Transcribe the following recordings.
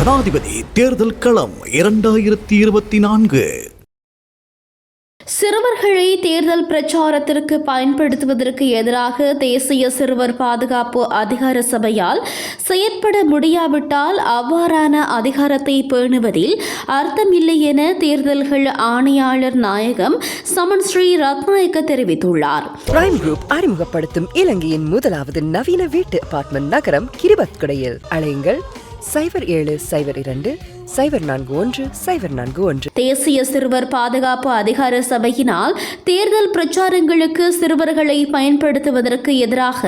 ஜனாதிபதி தேர்தல் களம் இரண்டாயிரத்தி இருபத்தி நான்கு. சிறுவர்களை தேர்தல் பிரச்சாரத்திற்கு பயன்படுத்துவதற்கு எதிராக தேசிய சிறுவர் பாதுகாப்பு அதிகார சபையால் செயற்பட முடியாவிட்டால் அவ்வாறான அதிகாரத்தை பேணுவதில் அர்த்தமில்லை என தேர்தல்கள் ஆணையாளர் நாயகம் சமன் ஸ்ரீ ரத்நாயக்க தெரிவித்துள்ளார். பிரைம் குரூப் அறிமுகப்படுத்தும் இலங்கையின் முதலாவது நவீன வீட்டு அபார்ட்மெண்ட் நகரம் கிரிபத்குடையில். அழையுங்கள் சைபர் ஏழு சைபர் இரண்டு சைபர் நான்கு ஒன்று சைபர் நான்கு ஒன்று. தேசிய சிறுவர் பாதுகாப்பு அதிகார சபையினால் தேர்தல் பிரச்சாரங்களுக்கு சிறுவர்களை பயன்படுத்துவதற்கு எதிராக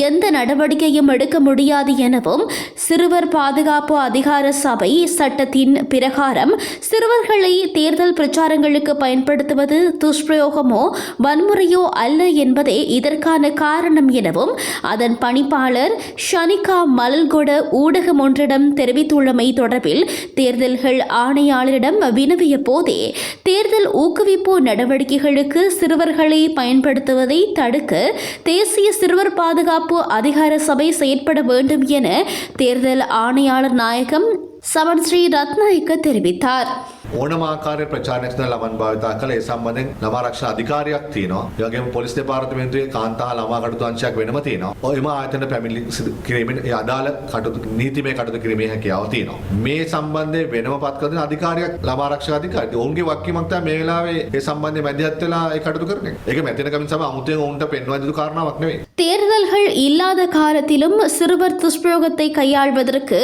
எந்த நடவடிக்கையும் எடுக்க முடியாது எனவும் சிறுவர் பாதுகாப்பு அதிகார சபை சட்டத்தின் பிரகாரம் சிறுவர்களை தேர்தல் பிரச்சாரங்களுக்கு பயன்படுத்துவது துஷ்பிரயோகமோ வன்முறையோ அல்ல என்பதே இதற்கான காரணம் எனவும் அதன் பணிப்பாளர் ஷனிகா மலல்கொட ஊடகம் ஒன்றிடம் தெரிவித்துள்ளமை தொடர்பில் தேர்தல்கள் ஆணையாளரிடம் வினவிய போதே தேர்தல் ஊக்குவிப்பு நடவடிக்கைகளுக்கு சிறுவர்களை பயன்படுத்துவதை தடுக்க தேசிய சிறுவர் பாதுகாப்பு அதிகார சபை செயற்பட வேண்டும் என தேர்தல் ஆணையாளர் நாயகம் சமன் ஸ்ரீ ரத்நாயக்க தெரிவித்தார். ඕනම ආකාරය ප්‍රචාරණයක් සඳහා ළමන් භාවිතා කළ ඒ සම්බන්ධයෙන් ළමා ආරක්ෂා අධිකාරියක් තියෙනවා. ඒ වගේම පොලිස් දෙපාර්තමේන්තුවේ කාන්තා ළමා කටයුතු අංශයක් වෙනම තියෙනවා. ඔය එම ආයතන පැමිණිලි සිදු කිරීමෙන් ඒ අදාළ කටයුතු නීතිමය කටයුතු කිරීමේ හැකියාව තියෙනවා. මේ සම්බන්ධයෙන් වෙනම පත් කර දෙන අධිකාරියක් ළමා ආරක්ෂා අධිකාරිය. ඔවුන්ගේ වක්කීමක් තමයි මේ වෙලාවේ ඒ සම්බන්ධයෙන් මැදිහත් වෙලා ඒ කටයුතු කරන එක. ඒක මැතින කමින් සභාව අමුතුවෙන් ඔවුන්ට පෙන්වා දීපු කාරණාවක් නෙවෙයි. தேர்தல்கள் இல்லாத காலத்திலும் சிறுவர் துஷ்பிரயோகத்தை கையாள்வதற்கு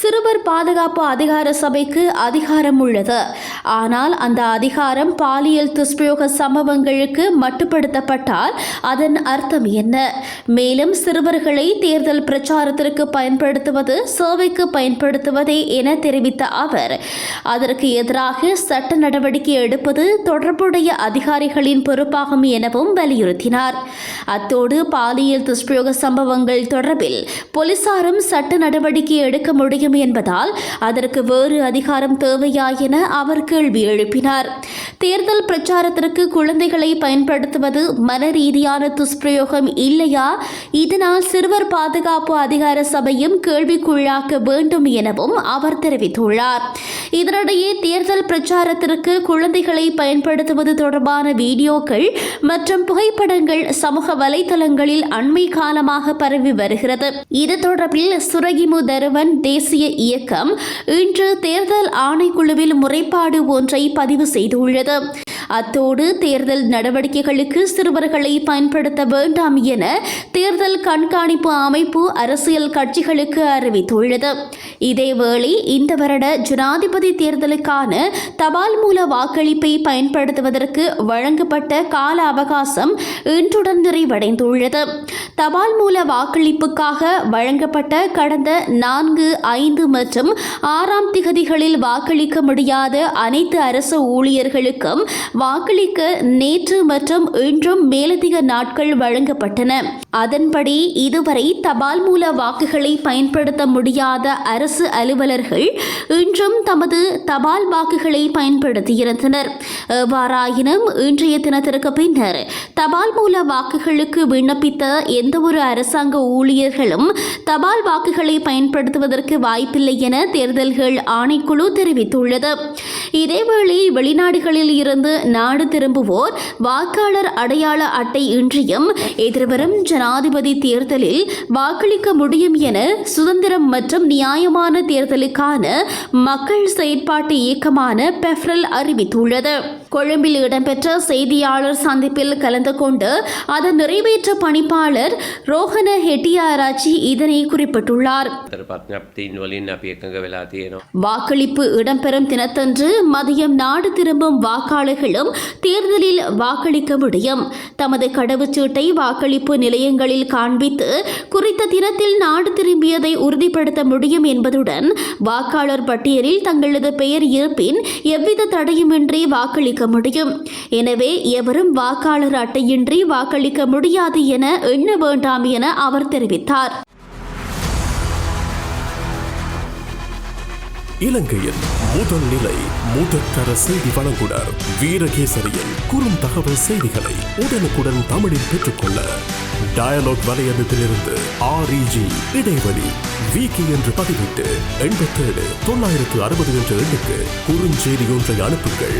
சிறுவர் பாதுகாப்பு அதிகார சபைக்கு அதிகாரம் உள்ளது ஆனால் அந்த அதிகாரம் பாலியல் துஷ்பிரயோக சம்பவங்களுக்கு மட்டுப்படுத்தப்பட்டால் அதன் அர்த்தம் என்ன? மேலும் சிறுவர்களை தேர்தல் பிரச்சாரத்திற்கு பயன்படுத்துவது சேவைக்கு பயன்படுத்துவதே என தெரிவித்த அவர் அதற்கு எதிராக சட்ட நடவடிக்கை எடுப்பது தொடர்புடைய அதிகாரிகளின் பொறுப்பாகும் எனவும் வலியுறுத்தினார். அத்தோடு பாலியல் துஷ்பிரயோக சம்பவங்கள் தொடர்பில் போலீசாரும் சட்ட நடவடிக்கை எடுக்க முடியும் என்பதால் அதற்கு வேறு அதிகாரம் தேவையா என அவர் கேள்வி எழுப்பினார். தேர்தல் பிரச்சாரத்திற்கு குழந்தைகளை பயன்படுத்துவது மன ரீதியான துஷ்பிரயோகம் இல்லையா? இதனால் சிறுவர் பாதுகாப்பு அதிகார சபையும் கேள்விக்குள்ளாக்க வேண்டும் எனவும் அவர் தெரிவித்துள்ளார். இதனிடையே தேர்தல் பிரச்சாரத்திற்கு குழந்தைகளை பயன்படுத்துவது தொடர்பான வீடியோக்கள் மற்றும் புகைப்படங்கள் சமூக வலைதளங்களில் அண்மை காலமாக பரவி வருகிறது. இது தொடர்பில் சுரகிமு தருவன் தேசிய இயக்கம் இன்று தேர்தல் ஆணைக்குழுவில் முறைப்பாடு ஒன்றை பதிவு செய்துள்ளது. அத்தோடு தேர்தல் நடவடிக்கைகளுக்கு சிறுவர்களை பயன்படுத்த வேண்டாம் என தேர்தல் கண்காணிப்பு அமைப்பு அரசியல் கட்சிகளுக்கு அறிவித்துள்ளது. இதேவேளை இந்த வருட ஜனாதிபதி தேர்தலுக்கான தபால் மூல வாக்களிப்பை பயன்படுத்துவதற்கு வழங்கப்பட்ட கால அவகாசம் இன்றுடன் நிறைவடைந்துள்ளது. தபால் மூல வாக்களிப்புக்காக வழங்கப்பட்ட கடந்த நான்கு ஐந்து மற்றும் ஆறாம் திகதிகளில் வாக்களிக்க முடியாத அனைத்து அரசு ஊழியர்களுக்கும் வாக்களிக்க நேற்று மற்றும் இன்றும் மேலதிக நாட்கள் வழங்கப்பட்டன. அதன்படி இதுவரை தபால் மூல வாக்குகளை பயன்படுத்த முடியாத அரசு அலுவலர்கள் இன்றும் தமது தபால் வாக்குகளை பயன்படுத்தியிருந்தனர். எவ்வாறாயினும் இன்றைய தினத்திற்கு பின்னர் தபால் மூல வாக்குகளுக்கு விண்ணப்பித்த எந்தவொரு அரசாங்க ஊழியர்களும் தபால் வாக்குகளை பயன்படுத்துவதற்கு வாய்ப்பில்லை என தேர்தல்கள் ஆணைக்குழு தெரிவித்துள்ளது. இதேவேளை வெளிநாடுகளில் இருந்து நாடு திரும்புவோர் வாக்காளர் அடையாள அட்டை இன்றியும் எதிர்வரும் ஜனாதிபதி தேர்தலில் வாக்களிக்க முடியும் என சுதந்திரம் மற்றும் நியாயமான தேர்தலுக்கான மக்கள் செயற்பாட்டு இயக்கமான பெஃப்ரல் அறிவித்துள்ளது. கொழும்பில் இடம்பெற்ற செய்தியாளர் சந்திப்பில் கலந்து கொண்டு அதன் நிறைவேற்ற பணிப்பாளர் ரோஹன ஹெட்டியாராச்சி இதனை குறிப்பிட்டுள்ளார். வாக்களிப்பு இடம்பெறும் தினத்தன்று மதியம் நாடு திரும்பும் வாக்காளர்களும் தேர்தலில் வாக்களிக்க முடியும். தமது கடவுச்சீட்டை வாக்களிப்பு நிலையங்களில் காண்பித்து குறித்த தினத்தில் நாடு திரும்பியதை உறுதிப்படுத்த முடியும் என்பதுடன் வாக்காளர் பட்டியலில் தங்களது பெயர் இருப்பின் எவ்வித தடையுமின்றி வாக்களிக்க முடியும். எனவே எவரும் வாக்காளர் அட்டையின்றி வாக்களிக்க முடியாது என எண்ண வேண்டாம் என அவர் தெரிவித்தார். இலங்கையின் முதல் நிலை முதற்கர செய்தி வழங்குனர் வீரகேசரியின் குறும் தகவல் செய்திகளை உடனுக்குடன் தமிழில் பெற்றுக்கொள்ள டயலாக் வலையமைப்பிலிருந்து ஆர்இஜி இடைவெளி விகி என்று பதிவிட்டு எண்பத்தேழு தொள்ளாயிரத்து அறுபது என்ற எண்ணுக்கு குறுஞ்செய்தி ஒன்றை அனுப்புங்கள்.